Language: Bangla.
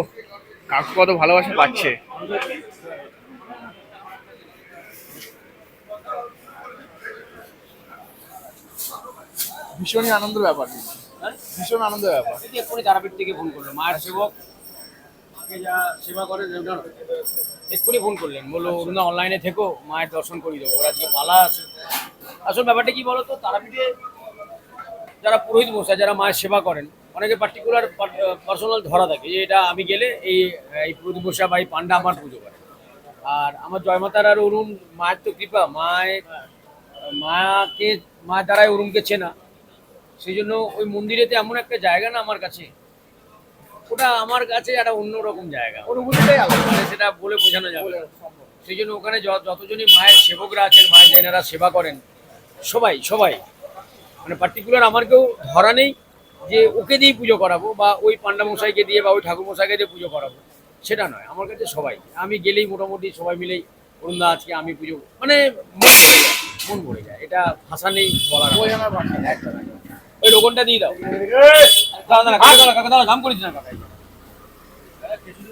ও কাকু কত ভালোবাসা পাচ্ছে। ভীষণই আনন্দের ব্যাপার। ভীষণ আনন্দের ব্যাপার। যে এক্ষুনি তারাপীঠ থেকে ফোন করল মায়ের সেবক কে যা সেবা করে এক্ষুনি ফোন করলেন বলল অরুণা অনলাইনে থেকো মায়ের দর্শন করি দেবো ওরা আজকে পালা আছে। আসল ব্যাপারটা কি বলতো তারাপীঠে যারা পুরোহিত মশাই যারা মায়ের সেবা করেন অনেকে পার্টিকুলার পার্সোনাল ধরা থাকে যে এটা আমি গেলে এই এই পুরোহিত মশা বা এই পান্ডা আমার পুজো করে। আর আমার জয়মাতার আর অরুণ মায়ের তো কৃপা মায়ের মাকে মা দ্বারাই অরুণকে চেনা। সেই জন্য ওই মন্দিরেতে এমন একটা জায়গা না আমার কাছে ওটা আমার কাছে একটা অন্যরকম জায়গা। মানে সেটা বলে বোঝানো যাবে। সেই জন্য ওখানে যতজনই মায়ের সেবকরা আছেন মায়ের জেনারা সেবা করেন সবাই সবাই মানে পার্টিকুলার আমার কেউ ধরা নেই। যে ওকে দিয়েই পুজো করাবো বা ওই পান্ডা মশাইকে দিয়ে বা ওই ঠাকুর মশাইকে দিয়ে পুজো করাবো সেটা নয় আমার কাছে সবাই আমি গেলেই মোটামুটি সবাই মিলেই অরুণদা আজকে আমি পুজো মানে মন ভরে যায়, মন এটা ভাষা নেই বলার। ওই রোগনটা দিয়ে দাও দাঁড়া কাকা দাঁড়া দাম করেছি না কাকা